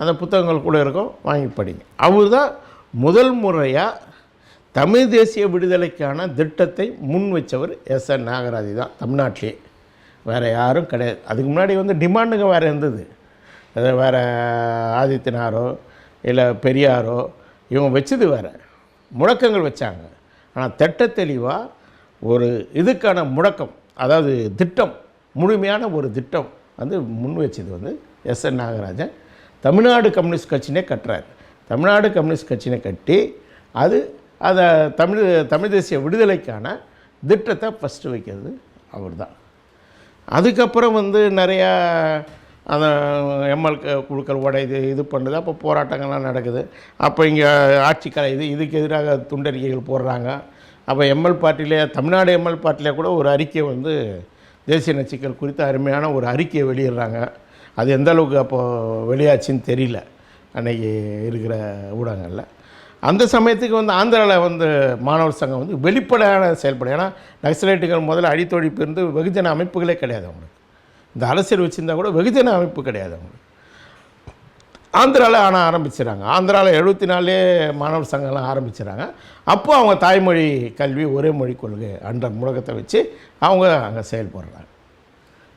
அந்த புத்தகங்கள் கூட இருக்கும் வாங்கி படிங்க. அவர் தான் முதல் முறையாக தமிழ் தேசிய விடுதலைக்கான திட்டத்தை முன் வச்சவர் எஸ் என் நாகராஜி தான் தமிழ்நாட்டிலே. வேறு யாரும் கிடையாது. அதுக்கு முன்னாடி வந்து டிமாண்டுங்க வேறு இருந்தது. அது வேறு ஆதித்யனாரோ இல்லை பெரியாரோ இவங்க வச்சது வேறு. முழக்கங்கள் வச்சாங்க. ஆனால் திட்ட தெளிவாக ஒரு இதுக்கான முழக்கம் அதாவது திட்டம் முழுமையான ஒரு திட்டம் வந்து முன் வச்சது வந்து S N Nagarajan. Tamil Nadu communist கட்சினே கட்டுறாரு. தமிழ்நாடு கம்யூனிஸ்ட் கட்சினை கட்டி அது அதை தமிழ் தமிழ் தேசிய விடுதலைக்கான திட்டத்தை ஃபஸ்ட்டு வைக்கிறது அவர் தான் அதுக்கப்புறம் வந்து நிறையா அந்த எம்எல் குழுக்கள் உடையுது இது பண்ணுது. அப்போ போராட்டங்கள்லாம் நடக்குது. அப்போ இங்கே ஆட்சி கலையுது இதுக்கு எதிராக துண்டறிக்கைகள் போடுறாங்க. அப்போ எம்எல் பார்ட்டிலே தமிழ்நாடு எம்எல் பார்ட்டிலே கூட ஒரு அறிக்கை வந்து தேசிய நச்சுக்கள் குறித்து அருமையான ஒரு அறிக்கையை வெளியிடுறாங்க. அது எந்த அளவுக்கு அப்போது வெளியாச்சுன்னு தெரியல. அன்னைக்கு இருக்கிற ஊடகங்களில். அந்த சமயத்துக்கு வந்து ஆந்திராவில் வந்து மாணவர் சங்கம் வந்து வெளிப்படையான செயல்படும். ஏன்னா நக்சலைட்டுகள் முதல்ல அழித்தொழிப்பு இருந்து வெகுஜன அமைப்புகளே கிடையாது அவங்களுக்கு. இந்த அரசியல் வச்சுருந்தா கூட வெகுஜன அமைப்பு கிடையாது அவங்களுக்கு. ஆந்திராவில் ஆனால் ஆரம்பிச்சிடறாங்க. ஆந்திராவில் எழுபத்தி நாலே மாணவர் சங்கம்லாம் ஆரம்பிச்சிடறாங்க. அப்போ அவங்க தாய்மொழி கல்வி ஒரே மொழி கொள்கை அன்ற முழக்கத்தை வச்சு அவங்க அங்கே செயல்படுறாங்க.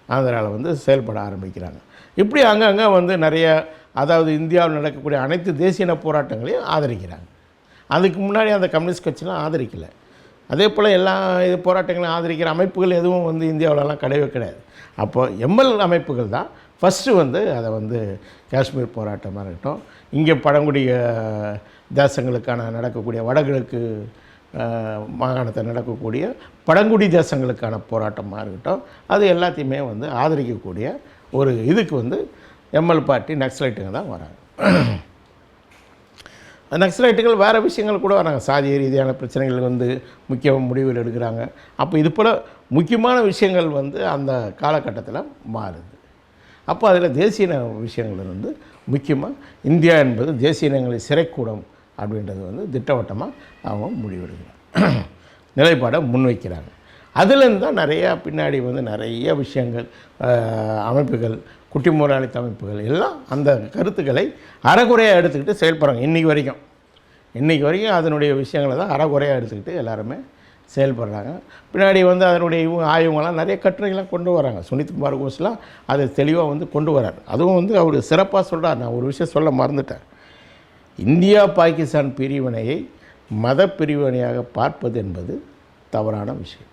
ஆந்திராவில் வந்து செயல்பட ஆரம்பிக்கிறாங்க. இப்படி அங்கங்கே வந்து நிறைய அதாவது இந்தியாவில் நடக்கக்கூடிய அனைத்து தேசிய போராட்டங்களையும் ஆதரிக்கிறாங்க. அதுக்கு முன்னாடி அந்த கம்யூனிஸ்ட் கட்சிலாம் ஆதரிக்கலை. அதே போல் எல்லா இது போராட்டங்களையும் ஆதரிக்கிற அமைப்புகள் எதுவும் வந்து இந்தியாவிலலாம் கிடையவே கிடையாது. அப்போ எம்எல் அமைப்புகள் தான் ஃபஸ்ட்டு வந்து அதை வந்து காஷ்மீர் போராட்டமாக இருக்கட்டும் இங்கே பழங்குடிய தேசங்களுக்கான நடக்கக்கூடிய வடகிழக்கு மாகாணத்தில் நடக்கக்கூடிய பழங்குடி தேசங்களுக்கான போராட்டமாக இருக்கட்டும் அது எல்லாத்தையுமே வந்து ஆதரிக்கக்கூடிய ஒரு இதுக்கு வந்து எம்எல் பார்ட்டி நக்ஸலைட்டுங்க தான் வராங்க. நக்ஸலைட்டுகள் வேறு விஷயங்கள் கூட வராங்க. சாதிய ரீதியான பிரச்சனைகள் வந்து முக்கிய முடிவுகள் எடுக்கிறாங்க. அப்போ இது போல் முக்கியமான விஷயங்கள் வந்து அந்த காலகட்டத்தில் மாறுது. அப்போ அதில் தேசிய இன விஷயங்கள் வந்து முக்கியமாக இந்தியா என்பது தேசிய இனங்களை சிறைக்கூடம் அப்படின்றது வந்து திட்டவட்டமாக அவங்க முடிவெடுக்கிறாங்க. நிலைப்பாடை முன்வைக்கிறாங்க. அதுலேருந்து தான் நிறையா பின்னாடி வந்து நிறைய விஷயங்கள் அமைப்புகள் குட்டி முதலாளித்த அமைப்புகள் எல்லாம் அந்த கருத்துக்களை அறகுறையாக எடுத்துக்கிட்டு செயல்படுறாங்க. இன்றைக்கி வரைக்கும். இன்றைக்கி வரைக்கும் அதனுடைய விஷயங்களை தான் அறகுறையாக எடுத்துக்கிட்டு எல்லாருமே செயல்படுறாங்க. பின்னாடி வந்து அதனுடைய இவங்க ஆய்வுங்கள்லாம் நிறைய கட்டுரைகள்லாம் கொண்டு வராங்க. சுனித் குமார் கோஸ்லாம் அதை தெளிவாக வந்து கொண்டு வரார். அதுவும் வந்து அவர் சிறப்பாக சொல்கிறார் நான் ஒரு விஷயம் சொல்ல மறந்துட்டேன். இந்தியா பாகிஸ்தான் பிரிவினையை மத பிரிவினையாக பார்ப்பது என்பது தவறான விஷயம்.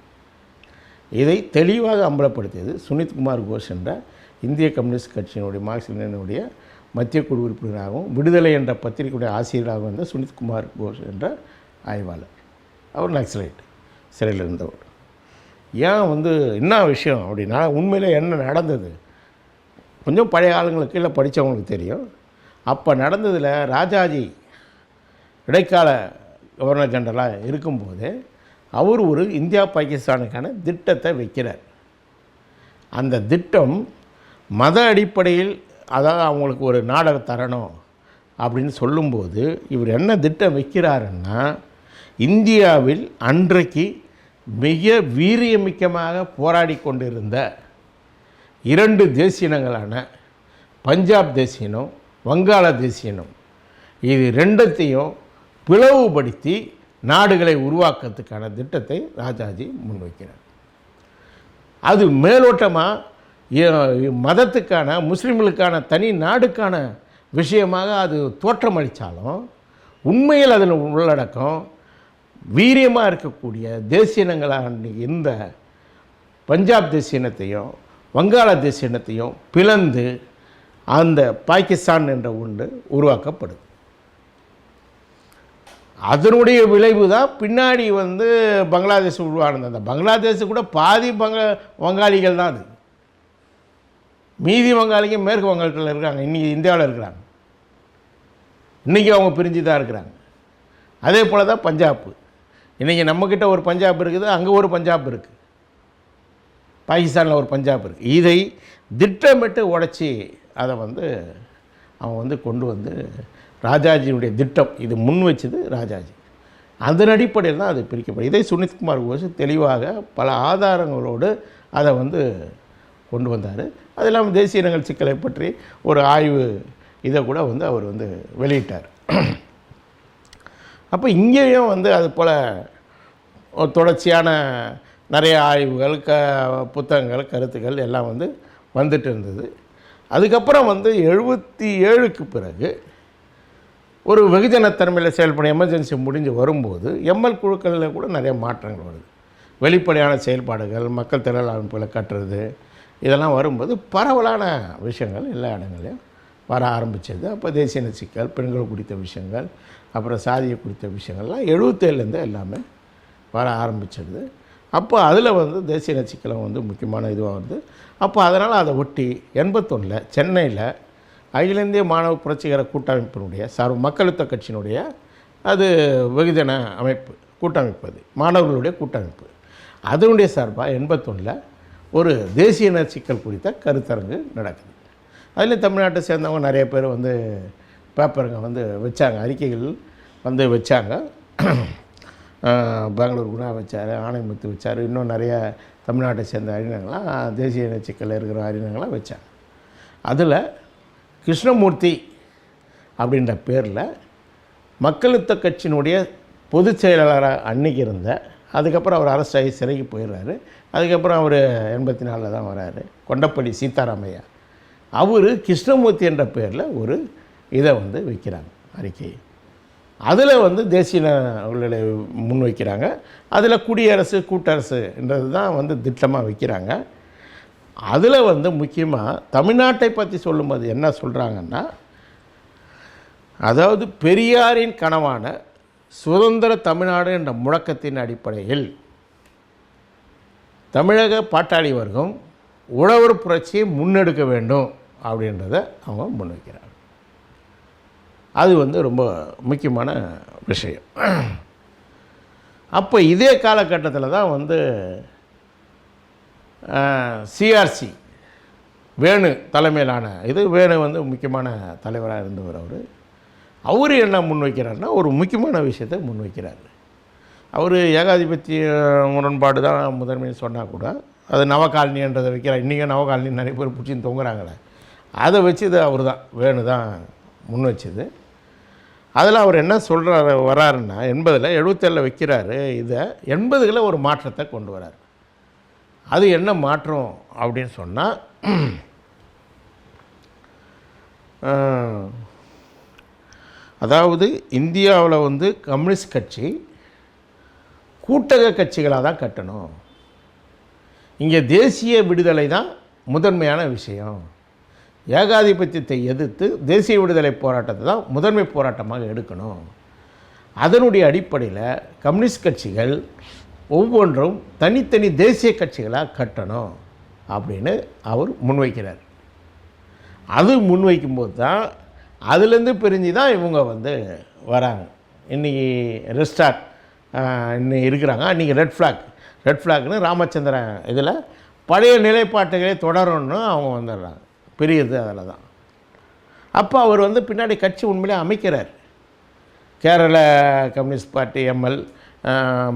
இதை தெளிவாக அம்பலப்படுத்தியது சுனித்குமார் கோஷ் என்ற இந்திய கம்யூனிஸ்ட் கட்சியினுடைய மார்க்சிஸ்டினுடைய மத்திய குழு உறுப்பினராகவும் விடுதலை என்ற பத்திரிகையுடைய ஆசிரியராகவும் இருந்த சுனித்குமார் கோஷ் என்ற ஆய்வாளர். அவர் நக்சலைட் சிறையில் இருந்தவர். ஏன் வந்து என்ன விஷயம் அப்படின்னா உண்மையில் என்ன நடந்தது? கொஞ்சம் பழைய ஆளுங்களுக்கு இல்லை படித்தவங்களுக்கு தெரியும். அப்போ நடந்ததில் ராஜாஜி இடைக்கால கவர்னர் ஜெனரலாக இருக்கும்போது அவர் ஒரு இந்தியா பாகிஸ்தானுக்கான திட்டத்தை வைக்கிறார். அந்த திட்டம் மத அடிப்படையில் அதாவது அவங்களுக்கு ஒரு நாடகம் தரணும் அப்படின்னு சொல்லும்போது இவர் என்ன திட்டம் வைக்கிறாருன்னா இந்தியாவில் அன்றைக்கு மிக வீரியமிக்கமாக போராடி கொண்டிருந்த இரண்டு தேசியனங்களான பஞ்சாப் தேசியனும் வங்காள தேசியனும் இது ரெண்டத்தையும் பிளவுபடுத்தி நாடுகளை உருவாக்கத்துக்கான திட்டத்தை ராஜாஜி முன்வைக்கிறார். அது மேலோட்டமாக மதத்துக்கான முஸ்லீம்களுக்கான தனி நாடுக்கான விஷயமாக அது தோற்றமளித்தாலும் உண்மையில் அதில் உள்ளடக்கம் வீரியமாக இருக்கக்கூடிய தேசியனங்களாக இந்த பஞ்சாப் தேசியனத்தையும் வங்காள தேசியனத்தையும் பிளந்து அந்த பாகிஸ்தான் என்ற ஒன்று உருவாக்கப்படுது. அதனுடைய விளைவு தான் பின்னாடி வந்து பங்களாதேஷ் உருவானது. அந்த பங்களாதேஷ் கூட பாதி பங்க வங்காளிகள் தான் அது. மீதி வங்காளிங்க மேற்கு வங்காளத்தில் இருக்காங்க. இன்றைக்கி இந்தியாவில் இருக்கிறாங்க. இன்றைக்கி அவங்க பிரிஞ்சு தான் இருக்கிறாங்க. அதே போல் தான் பஞ்சாப் இன்றைக்கி நம்மக்கிட்ட ஒரு பஞ்சாப் இருக்குது அங்கே ஒரு பஞ்சாப் இருக்குது பாகிஸ்தானில் ஒரு பஞ்சாப் இருக்குது இதை திட்டமிட்டு உடச்சி அதை வந்து அவன் வந்து கொண்டு வந்து ராஜாஜியுடைய திட்டம் இது முன் வச்சது ராஜாஜி. அதன் அடிப்படையில் தான் அது பிரிக்கப்படும். இதை சுனித்குமார் கோஷ் தெளிவாக பல ஆதாரங்களோடு அதை வந்து கொண்டு வந்தார். அது இல்லாமல் தேசிய இனங்கள் சிக்கலை பற்றி ஒரு ஆய்வு இதை கூட வந்து அவர் வந்து வெளியிட்டார். அப்போ இங்கேயும் வந்து அது போல் தொடர்ச்சியான நிறைய ஆய்வுகள் க புத்தகங்கள் கருத்துக்கள் எல்லாம் வந்து வந்துட்டு இருந்தது. அதுக்கப்புறம் வந்து எழுபத்தி ஏழுக்கு பிறகு ஒரு வெகுஜன தன்மையில் செயல்படும் எமர்ஜென்சி முடிஞ்சு வரும்போது எம்எல் குழுக்களில் கூட நிறைய மாற்றங்கள் வருது. வெளிப்படையான செயல்பாடுகள் மக்கள் திரள் அமைப்புகளை கட்டுறது இதெல்லாம் வரும்போது பரவலான விஷயங்கள் எல்லா இடங்களையும் வர ஆரம்பிச்சது. அப்போ தேசிய சிக்கல் பெண்கள் குறித்த விஷயங்கள் அப்புறம் சாதியை குறித்த விஷயங்கள்லாம் எழுபத்தேழுலேருந்து எல்லாமே வர ஆரம்பிச்சிடுது அப்போ அதில் வந்து தேசிய சிக்கலம் வந்து முக்கியமான இதுவாக வருது அப்போ அதனால் அதை ஒட்டி எண்பத்தொன்னில் சென்னையில் அகில இந்திய மாணவ புரட்சிகர கூட்டமைப்பினுடைய சார்பு மக்களுத்த கட்சியினுடைய அது வெகுஜன அமைப்பு கூட்டமைப்பு அது மாணவர்களுடைய கூட்டமைப்பு. அதனுடைய சார்பாக எண்பத்தொன்னில் ஒரு தேசிய இன சிக்கல் குறித்த கருத்தரங்கு நடக்குது. அதில் தமிழ்நாட்டை சேர்ந்தவங்க நிறைய பேர் வந்து பேப்பருங்க வந்து வச்சாங்க அறிக்கைகள் வந்து வச்சாங்க. பெங்களூர் குணா வச்சார் ஆணைமுத்து வச்சார் இன்னும் நிறைய தமிழ்நாட்டை சேர்ந்த அறிஞர்கள்லாம் தேசிய இன சிக்கல் இருக்கிற அறிஞர்கள்லாம் வச்சாங்க. அதில் கிருஷ்ணமூர்த்தி அப்படின்ற பேரில் மக்களுத்த கட்சியினுடைய பொதுச் செயலாளராக அன்னைக்கு இருந்த அதுக்கப்புறம் அவர் அரசு ஆகி சிறைக்கு போயிடுறாரு. அதுக்கப்புறம் அவர் எண்பத்தி நாலில் தான் வராரு கொண்டப்பள்ளி சீதாராமையா அவர் கிருஷ்ணமூர்த்தி என்ற பேரில் ஒரு இதை வந்து வைக்கிறாங்க அறிக்கையை அதில் வந்து தேசிய முன் வைக்கிறாங்க அதில் குடியரசு கூட்டரசுன்றது தான் வந்து திட்டமாக வைக்கிறாங்க. அதில் வந்து முக்கியமாக தமிழ்நாட்டை பற்றி சொல்லும்போது என்ன சொல்கிறாங்கன்னா அதாவது பெரியாரின் கனவான சுதந்திர தமிழ்நாடு என்ற முழக்கத்தின் அடிப்படையில் தமிழக பாட்டாளி வர்க்கம் உழவர் புரட்சியை முன்னெடுக்க வேண்டும் அப்படின்றத அவங்க முன்வைக்கிறாங்க. அது வந்து ரொம்ப முக்கியமான விஷயம். அப்போ இதே காலகட்டத்தில் தான் வந்து சிஆர்சி வேணு தலைமையிலான இது வேணு வந்து முக்கியமான தலைவராக இருந்தவர் அவர். அவர் என்ன முன்வைக்கிறார்னா ஒரு முக்கியமான விஷயத்தை முன்வைக்கிறார். அவர் ஏகாதிபத்திய முரண்பாடு தான் முதன்மைன்னு சொன்னால் கூட அது நவகாலனின்றதை வைக்கிறார் இன்றைக்கும் நவகாலனி நிறைய பேர் பிடிச்சின்னு தொங்குறாங்களே அதை வச்சு இது அவர் தான் வேணு தான் முன் வச்சது அதில் அவர் என்ன சொல்கிறாரு வராருன்னா எண்பதில் எழுபத்தேழில் வைக்கிறாரு இதை எண்பதுகளில் ஒரு மாற்றத்தை கொண்டு வரார். அது என்ன மாற்றம் அப்படின்னு சொன்னால் அதாவது இந்தியாவில் வந்து கம்யூனிஸ்ட் கட்சி கூட்டக கட்சிகளாக தான் கட்டணும். இங்கே தேசிய விடுதலை தான் முதன்மையான விஷயம். ஏகாதிபத்தியத்தை எதிர்த்து தேசிய விடுதலை போராட்டத்தை தான் முதன்மை போராட்டமாக எடுக்கணும். அதனுடைய அடிப்படையில் கம்யூனிஸ்ட் கட்சிகள் ஒவ்வொன்றும் தனித்தனி தேசிய கட்சிகளாக கட்டணும் அப்படின்னு அவர் முன்வைக்கிறார். அது முன்வைக்கும்போது தான் அதுலேருந்து பிரிஞ்சு தான் இவங்க வந்து வராங்க. இன்றைக்கி ரெஸ்டார்ட் இன்னும் இருக்கிறாங்க. அன்றைக்கி ரெட் ஃப்ளாக் ரெட் ஃப்ளாக்னு ராமச்சந்திரன் இதில் பழைய நிலைப்பாட்டுகளே தொடரணும்னு அவங்க வந்துடுறாங்க. பெரியது அதில் தான். அப்போ அவர் வந்து பின்னாடி கட்சி உண்மையிலே அமைக்கிறார். Kerala communist party ML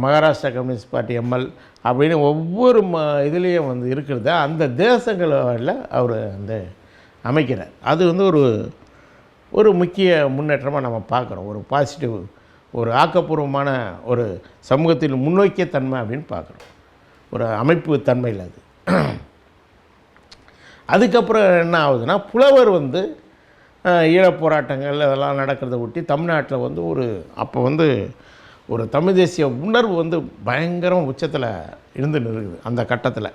Maharashtra communist party ML அப்படின்னு ஒவ்வொரு ம இதுலேயும் வந்து இருக்கிறத அந்த தேசங்களில் அவர் வந்து அமைக்கிறார். அது வந்து ஒரு ஒரு முக்கிய முன்னேற்றமாக நம்ம பார்க்குறோம். ஒரு பாசிட்டிவ் ஒரு ஆக்கப்பூர்வமான ஒரு சமூகத்தில் முன்னோக்கிய தன்மை அப்படின்னு பார்க்குறோம். ஒரு அமைப்பு தன்மையில் அது. அதுக்கப்புறம் என்ன ஆகுதுன்னா புலவர் வந்து ஈழப் போராட்டங்கள் அதெல்லாம் நடக்கிறத ஒட்டி தமிழ்நாட்டில் வந்து ஒரு அப்போ வந்து ஒரு தமிழ் தேசிய உணர்வு வந்து பயங்கரம் உச்சத்தில் இருந்து நிற்குது அந்த கட்டத்தில்.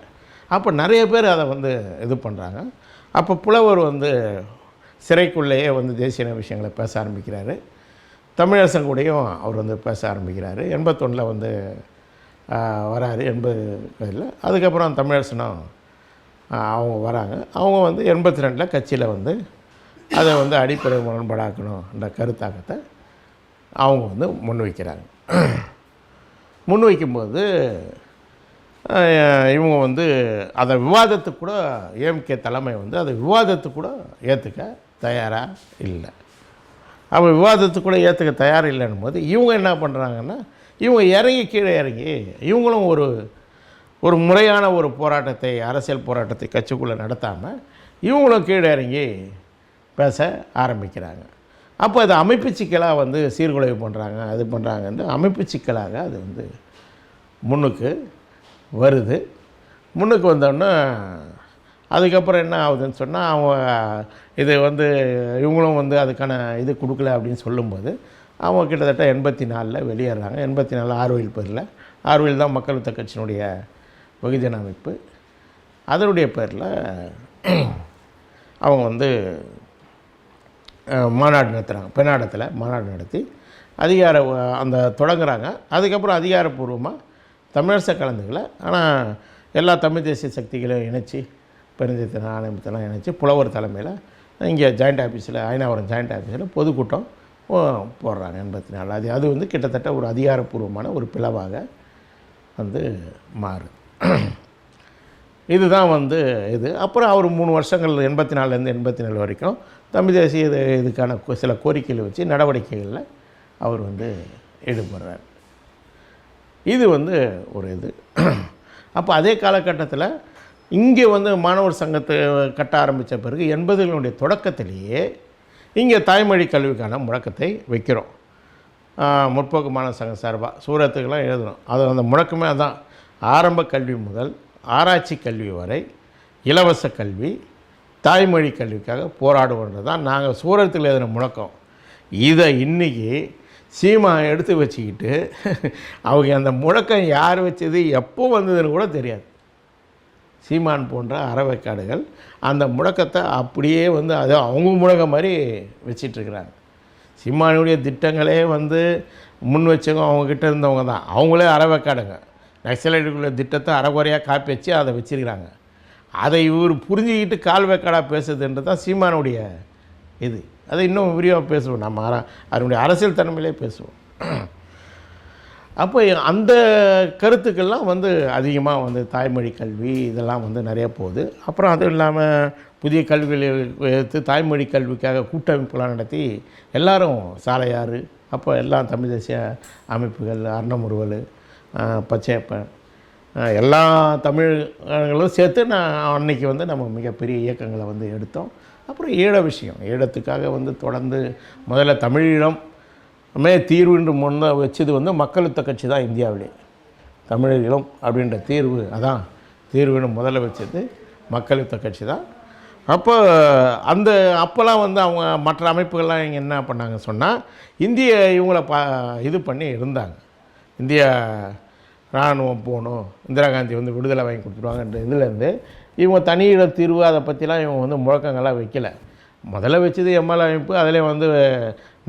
அப்போ நிறைய பேர் அதை வந்து இது பண்ணுறாங்க அப்போ புலவர் வந்து சிறைக்குள்ளேயே வந்து தேசிய விஷயங்களை பேச ஆரம்பிக்கிறாரு. தமிழரசன் கூடயும் அவர் வந்து பேச ஆரம்பிக்கிறாரு. எண்பத்தொன்னில் வந்து வராரு எண்பது இதில் அதுக்கப்புறம் தமிழரசனும் அவங்க வராங்க. அவங்க வந்து எண்பத்தி ரெண்டில் கட்சியில் வந்து அதை வந்து அடிப்படை முரண்பாடாக்கணும்ன்ற கருத்தாக்கத்தை அவங்க வந்து முன்வைக்கிறாங்க. முன்வைக்கும்போது இவங்க வந்து அதை விவாதத்துக்கு கூட ஏஎம்கே தலைமை வந்து அதை விவாதத்துக்கு கூட ஏற்றுக்க தயாராக இல்லை. அப்போ விவாதத்துக்கு கூட ஏற்றுக்க தயார் இல்லைன்னும் போது இவங்க என்ன பண்ணுறாங்கன்னா இவங்க இறங்கி கீழே இறங்கி இவங்களும் ஒரு ஒரு முறையான ஒரு போராட்டத்தை அரசியல் போராட்டத்தை கட்சிக்குள்ளே நடத்தாமல் இவங்களும் கீழே இறங்கி பேச ஆரம்பிக்கிறாங்க. அப்போ அது அமைப்பு சிக்கலாக வந்து சீர்குலைவு பண்ணுறாங்க அது பண்ணுறாங்கன்ட்டு அமைப்பு சிக்கலாக அது வந்து முன்னுக்கு வருது. முன்னுக்கு வந்தோடனே அதுக்கப்புறம் என்ன ஆகுதுன்னு சொன்னால் அவங்க இது வந்து இவங்களும் வந்து அதுக்கான இது கொடுக்கல அப்படின்னு சொல்லும்போது அவங்க கிட்டத்தட்ட எண்பத்தி நாலில் வெளியேறாங்க. எண்பத்தி நாலு ஆர்வயில் பேரில். ஆர்வயில் தான் மக்கள் வித்த கட்சியினுடைய வெகுஜன அமைப்பு. அதனுடைய பேரில் அவங்க வந்து மாநாடு நடத்துகிறாங்க பெண்ணாடத்தில் மாநாடு நடத்தி அதிகார அந்த தொடங்குறாங்க. அதுக்கப்புறம் அதிகாரப்பூர்வமாக தமிழரசை கலந்துக்கல. ஆனால் எல்லா தமிழ் தேசிய சக்திகளையும் இணைச்சி பெருந்தித்தன ஆணையத்தெல்லாம் இணைச்சி புலவர் தலைமையில் இங்கே ஜாயிண்ட் ஆஃபீஸில் ஐநாவரம் ஜாயிண்ட் ஆஃபீஸில் பொதுக்கூட்டம் போடுறாங்க எண்பத்தி நாலு அது அது வந்து கிட்டத்தட்ட ஒரு அதிகாரப்பூர்வமான ஒரு பிளவாக வந்து மாறுது. இதுதான் வந்து இது. அப்புறம் அவர் மூணு வருஷங்கள் எண்பத்தி நாலுலேருந்து எண்பத்தி நாலு வரைக்கும் தமிழ் தேசிய இது இதுக்கான சில கோரிக்கைகளை வச்சு நடவடிக்கைகளில் அவர் வந்து ஈடுபடுறார். இது வந்து ஒரு இது. அப்போ அதே காலகட்டத்தில் இங்கே வந்து மாணவர் சங்கத்தை கட்ட ஆரம்பித்த பிறகு எண்பதுகளுடைய தொடக்கத்திலேயே இங்கே தாய்மொழி கல்விக்கான முழக்கத்தை வைக்கிறோம். முற்போக்கு மாணவர் சங்கம் சார்பாக சூரத்துக்கெல்லாம் எழுதணும். அது அந்த முழக்கமே அதான். ஆரம்ப கல்வி முதல் ஆராய்ச்சி கல்வி வரை இலவச கல்வி தாய்மொழி கல்விக்காக போராடுவோன்றது தான் நாங்கள் சூரத்தில் எழுதின முழக்கம். இதை இன்றைக்கி சீமா எடுத்து வச்சுக்கிட்டு அவங்க அந்த முழக்கம் யார் வச்சது எப்போ வந்ததுன்னு கூட தெரியாது. சீமான் போன்ற அறவைக்காடுகள் அந்த முழக்கத்தை அப்படியே வந்து அது அவங்க முழக்கம் மாதிரி வச்சிட்ருக்கிறாங்க. சீமானுடைய திட்டங்களே வந்து முன் வச்சவங்க அவங்கக்கிட்ட இருந்தவங்க தான். அவங்களே அறவைக்காடுங்க. நக்சலைட்டுக்குள்ள திட்டத்தை அறகுறையாக காப்பி வச்சு அதை வச்சிருக்கிறாங்க. அதை இவர் புரிஞ்சுக்கிட்டு கால்வேக்காடாக பேசுதுன்றது தான் சீமானுடைய இது. அதை இன்னும் விரிவாக பேசுவோம். நம்ம அற அதனுடைய அரசியல் தன்மையிலே பேசுவோம். அப்போ அந்த கருத்துக்கள்லாம் வந்து அதிகமாக வந்து தாய்மொழி கல்வி இதெல்லாம் வந்து நிறைய போகுது. அப்புறம் அதுவும் இல்லாமல் புதிய கல்விகளை எடுத்து தாய்மொழி கல்விக்காக கூட்டமைப்புலாம் நடத்தி எல்லாரும் சாலையாறு அப்போ எல்லாம் தமிழ் தேசிய அமைப்புகள் அர்ணமுறுவல் பச்சையப்பன் எல்லா தமிழர்களும் சேர்த்து நான் அன்னைக்கு வந்து நம்ம மிகப்பெரிய இயக்கங்களை வந்து எடுத்தோம். அப்புறம் ஈழ விஷயம். ஈழத்துக்காக வந்து தொடர்ந்து முதல்ல தமிழீழம் மே தீர்வுன்ற முன்ன வச்சது வந்து மக்களுத்த கட்சி தான் இந்தியாவிலே. தமிழீழம் அப்படின்ற தீர்வு அதான் தீர்வுன்னு முதல்ல வச்சது மக்களுத்த கட்சி தான். அப்போ அந்த அப்போல்லாம் வந்து அவங்க மற்ற அமைப்புகள்லாம் இங்கே என்ன பண்ணாங்க சொன்னால் இந்திய இவங்கள பா இது பண்ணி இருந்தாங்க. இந்தியா இராணுவம் போகணும் இந்திரா காந்தி வந்து விடுதலை வாங்கி கொடுத்துருவாங்கன்ற இதுலேருந்து இவங்க தனியிட தீர்வு அதை பற்றிலாம் இவங்க வந்து முழக்கங்களாக வைக்கல. முதல்ல வச்சது எம்எல்ஏ அமைப்பு அதில் வந்து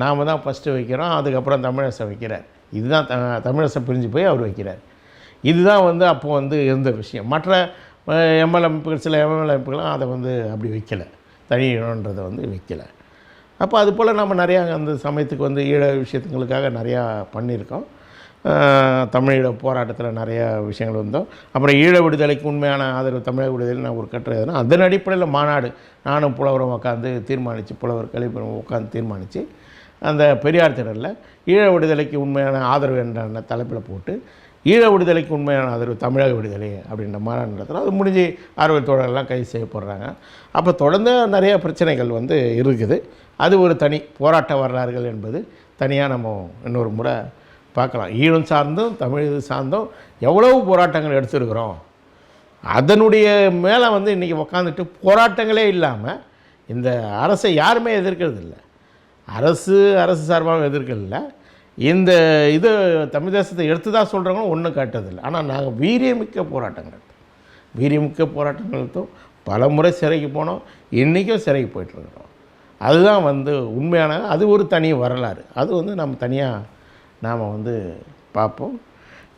நாம் தான் ஃபஸ்ட்டு வைக்கிறோம் அதுக்கப்புறம் தமிழரசை வைக்கிறார். இதுதான் த தமிழரசை பிரிஞ்சு போய் அவர் வைக்கிறார். இதுதான் வந்து அப்போ வந்து இருந்த விஷயம். மற்ற எம்எல்ஏ அமைப்புகள் சில எம்எல்ஏ அமைப்புகள்லாம் அதை வந்து அப்படி வைக்கலை. தனியிடன்றதை வந்து வைக்கலை. அப்போ அது போல் நம்ம நிறையா அந்த சமயத்துக்கு வந்து ஈழ விஷயத்துங்களுக்காக நிறையா பண்ணியிருக்கோம். தமிழீழ போராட்டத்தில் நிறைய விஷயங்கள் வந்தோம். அப்புறம் ஈழ விடுதலைக்கு உண்மையான ஆதரவு தமிழக விடுதலை நான் ஒரு கட்டுரை எதுனா அதன் அடிப்படையில் மாநாடு நானும் புலவரும் உட்காந்து தீர்மானித்து புலவர் கழிப்பரும் உட்காந்து தீர்மானித்து அந்த பெரியார் திடலில் ஈழ விடுதலைக்கு உண்மையான ஆதரவு என்ற தலைப்பில் போட்டு ஈழ விடுதலைக்கு உண்மையான ஆதரவு தமிழக விடுதலை அப்படின்ற மாநாடு நடத்துகிறோம் அது முடிஞ்சு ஆர்வல் தோழர்கள்லாம் கைது செய்யப்படுறாங்க. அப்போ தொடர்ந்து நிறைய பிரச்சனைகள் வந்து இருக்குது. அது ஒரு தனி போராட்ட வரலாறுகள் என்பது தனியாக நம்ம இன்னொரு முறை பார்க்கலாம். ஈழம் சார்ந்தும் தமிழ் சார்ந்தும் எவ்வளவு போராட்டங்கள் எடுத்திருக்கிறோம். அதனுடைய மேலே வந்து இன்றைக்கி உக்காந்துட்டு போராட்டங்களே இல்லாமல் இந்த அரசை யாருமே எதிர்க்கிறது இல்லை. அரசு அரசு சார்பாகவும் எதிர்க்கல இந்த இது தமிழ் தேசத்தை எடுத்து தான் சொல்கிறவங்களும் ஒன்றும் காட்டுறதில்லை ஆனால் நாங்கள் வீரியமிக்க போராட்டங்கள் வீரியமிக்க போராட்டங்கள் பல முறை சிறைக்கு போனோம். இன்றைக்கும் சிறைக்கு போயிட்டுருக்கிறோம் அதுதான் வந்து உண்மையான அது ஒரு தனி வரலாறு. அது வந்து நம்ம தனியாக நாம் வந்து பார்ப்போம்.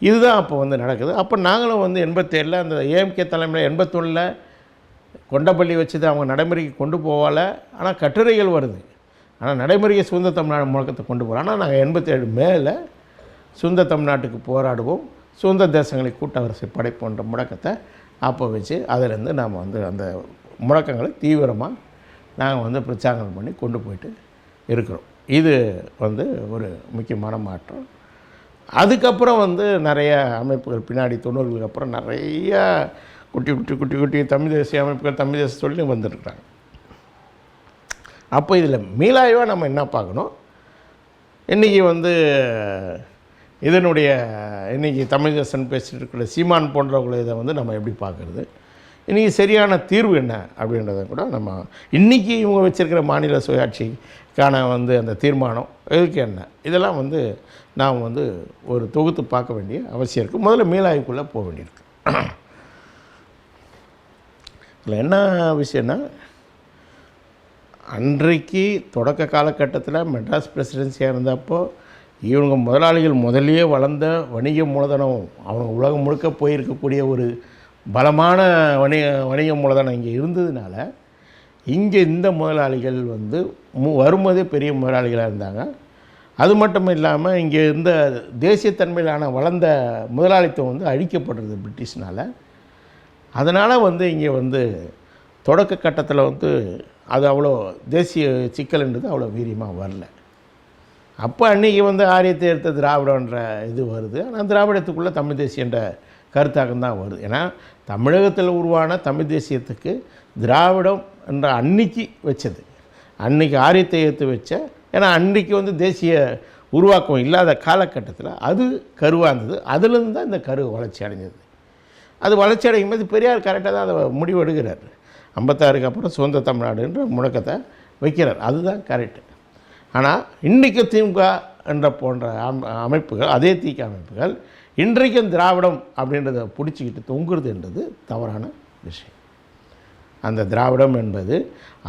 இதுதான் அப்போ வந்து நடக்குது. அப்போ நாங்களும் வந்து எண்பத்தேழில் அந்த ஏஎம்கே தலைமையில் எண்பத்தொன்னில் கொண்டப்பள்ளி வச்சது அவங்க நடைமுறைக்கு கொண்டு போகலை. ஆனால் கட்டுரைகள் வருது. ஆனால் நடைமுறைக்கு சுதந்திர தமிழ்நாடு முழக்கத்தை கொண்டு போகிறோம் ஆனால் நாங்கள் எண்பத்தேழு மேலே சுதந்திர தமிழ்நாட்டுக்கு போராடுவோம். சுதந்திர தேசங்களை கூட்டரசை படைப்போன்ற முழக்கத்தை அப்போ வச்சு அதிலேருந்து நாம் வந்து அந்த முழக்கங்களை தீவிரமாக நாங்கள் வந்து பிரச்சாரம் பண்ணி கொண்டு போயிட்டு இருக்கிறோம். இது வந்து ஒரு முக்கியமான மாற்றம். அதுக்கப்புறம் வந்து நிறைய அமைப்புகள் பின்னாடி தொண்ணூறுகளுக்கு அப்புறம் நிறைய குட்டி குட்டி குட்டி குட்டி தமிழ் தேசிய அமைப்புகள் தமிழ் தேசிய சொல்லி வந்துருக்குறாங்க. அப்போ இதில் மீளாய்வாக நம்ம என்ன பார்க்கணும்? இன்றைக்கி வந்து இதனுடைய இன்றைக்கி தமிழ் தேசன் பேசிட்டு இருக்கிற சீமான் போன்றவங்களை இதை வந்து நம்ம எப்படி பார்க்குறது? இன்றைக்கி சரியான தீர்வு என்ன அப்படின்றத கூட நம்ம இன்றைக்கி இவங்க வச்சுருக்கிற மாநில சுயாட்சிக்கான வந்து அந்த தீர்மானம் இதுக்கு என்ன? இதெல்லாம் வந்து நாம் வந்து ஒரு தொகுத்து பார்க்க வேண்டிய அவசியம் இருக்குது முதல்ல மேலாய்வுக்குள்ளே போக வேண்டியிருக்கு. இதில் என்ன விஷயம்னா அன்றைக்கு தொடக்க காலகட்டத்தில் மெட்ராஸ் பிரசிடென்சியாக இருந்தப்போ இவங்க முதலாளிகள் முதல்லயே வளர்ந்த வணிக மூலதனம் அவங்க உலகம் முழுக்க போயிருக்கக்கூடிய ஒரு பலமான வணிக வணிக மூலதனம் இங்கே இருந்ததுனால இங்கே இந்த முதலாளிகள் வந்து மு வரும்போதே பெரிய முதலாளிகளாக இருந்தாங்க. அது மட்டும் இல்லாமல் இங்கே இருந்த தேசியத்தன்மையிலான வளர்ந்த முதலாளித்துவம் வந்து அழிக்கப்படுறது பிரிட்டிஷ்னால். அதனால் வந்து இங்கே வந்து தொடக்க கட்டத்தில் வந்து அது அவ்வளோ தேசிய சிக்கல்ன்றது அவ்வளோ வீரியமாக வரல. அப்போ அன்றைக்கி வந்து ஆரியத்தை எடுத்த திராவிடன்ற இது வருது. ஆனால் திராவிடத்துக்குள்ளே தமிழ் தேசியன்ற கருத்தாக்கம் தான் வருது. ஏன்னா தமிழகத்தில் உருவான தமிழ் தேசியத்துக்கு திராவிடம் என்ற அன்னைக்கு வச்சது. அன்னைக்கு ஆரியத்தை ஏற்று வச்ச ஏன்னா அன்றைக்கி வந்து தேசிய உருவாக்கம் இல்லாத காலகட்டத்தில் அது கருவாக இருந்தது. அதுலேருந்து தான் இந்த கரு வளர்ச்சி அடைஞ்சது. அது வளர்ச்சி அடையும் போது பெரியார் கரெக்டாக தான் அதை முடிவு எடுக்கிறார் ஐம்பத்தாறுக்கு அப்புறம் சுதந்திர தமிழ்நாடுன்ற முழக்கத்தை வைக்கிறார். அதுதான் கரெக்டு ஆனால் இன்றைக்கு திமுக என்ற போன்ற அம்- அமைப்புகள் அதே தீக்க அமைப்புகள் இன்றைக்கும் திராவிடம் அப்படின்றத பிடிச்சிக்கிட்டு தொங்குறதுன்றது தவறான விஷயம். அந்த திராவிடம் என்பது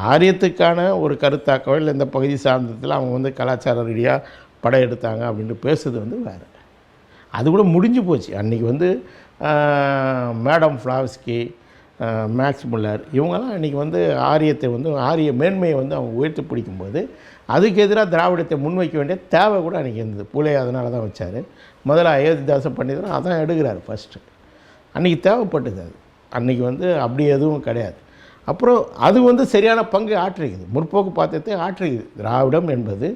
ஆரியத்துக்கான ஒரு கருத்தாக்கம் இல்லை இந்த பகுதி சார்ந்ததில் அவங்க வந்து கலாச்சார ரீதியாக படையெடுத்தாங்க அப்படின்ட்டு பேசுறது வந்து வேறு. அது கூட முடிஞ்சு போச்சு. அன்றைக்கி வந்து மேடம் ஃப்ளாவ்ஸ்கி மேக்ஸ் முல்லர். இவங்கெல்லாம் அன்றைக்கி வந்து ஆரியத்தை வந்து ஆரிய மேன்மையை வந்து அவங்க உயர்த்தி பிடிக்கும்போது அதுக்கு எதிராக திராவிடத்தை முன்வைக்க வேண்டிய தேவை கூட அன்றைக்கி இருந்தது. பூலே அதனால தான் வச்சார். முதல்ல அயோத்திதாச பண்டிதரும் அதான் எடுக்கிறார் ஃபஸ்ட்டு அன்றைக்கி தேவைப்பட்டது அது. அன்றைக்கி வந்து அப்படி எதுவும் கிடையாது. அப்புறம் அது வந்து சரியான பங்கு ஆற்றுகிறது முற்போக்கு பாத்திரத்தை ஆற்றுகிறது திராவிடம் என்பது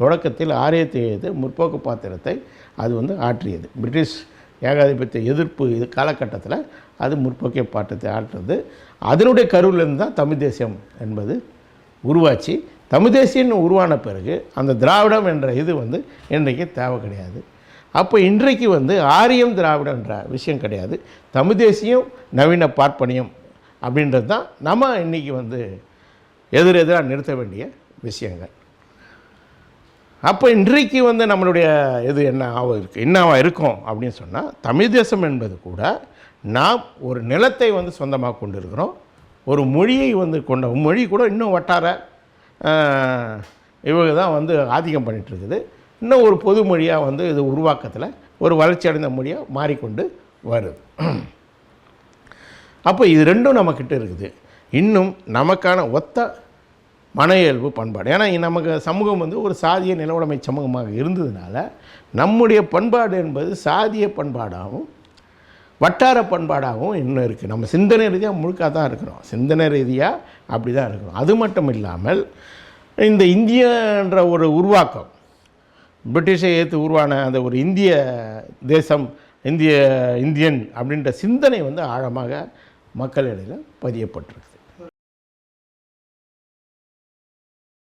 தொடக்கத்தில் ஆரியத்தை முற்போக்கு பாத்திரத்தை அது வந்து ஆற்றியது. பிரிட்டிஷ் ஏகாதிபத்திய எதிர்ப்பு இது காலகட்டத்தில் அது முற்போக்கிய பாட்டத்தை ஆற்றுறது அதனுடைய கருவிலிருந்து தான் தமிழ் தேசியம் என்பது உருவாச்சு. தமிழ் தேசியம்னு உருவான பிறகு அந்த திராவிடம் என்ற இது வந்து இன்றைக்கு தேவை கிடையாது. அப்போ இன்றைக்கு வந்து ஆரியம் திராவிடம்ன்ற விஷயம் கிடையாது. தமிழ் தேசியம் நவீன பார்ப்பனியம் அப்படின்றது தான் நம்ம இன்றைக்கி வந்து எதிர் எதிராக நிறுத்த வேண்டிய விஷயங்கள். அப்போ இன்றைக்கு வந்து நம்மளுடைய இது என்ன ஆகும் இருக்குது என்னவாக இருக்கும்? அப்படின்னு சொன்னால் தமிழ் தேசம் என்பது கூட நாம் ஒரு நிலத்தை வந்து சொந்தமாக கொண்டு இருக்கிறோம் ஒரு மொழியை வந்து கொண்ட மொழி கூட இன்னும் வட்டார இவங்க தான் வந்து ஆதிக்கம் பண்ணிகிட்ருக்குது இன்னும் ஒரு பொது மொழியாக வந்து இது உருவாக்கத்தில் ஒரு வளர்ச்சி அடைந்த மொழியாக மாறிக்கொண்டு வருது. அப்போ இது ரெண்டும் நம்மக்கிட்ட இருக்குது. இன்னும் நமக்கான ஒத்த மன இயல்பு பண்பாடு. ஏன்னா நமக்கு சமூகம் வந்து ஒரு சாதிய நிலவுடைமை சமூகமாக இருந்ததுனால நம்முடைய பண்பாடு என்பது சாதிய பண்பாடாகவும் வட்டார பண்பாடாகவும் இன்னும் இருக்குது நம்ம சிந்தனை ரீதியாக முழுக்காக தான் இருக்கிறோம். சிந்தனை ரீதியாக அப்படி தான் இருக்கிறோம். அது மட்டும் இல்லாமல் இந்த இந்தியன்ற ஒரு உருவாக்கம் பிரிட்டிஷை ஏற்று உருவான அந்த ஒரு இந்திய தேசம் இந்திய இந்தியன் அப்படின்ற சிந்தனை வந்து ஆழமாக மக்களிடையில் பதியப்பட்டிருக்கு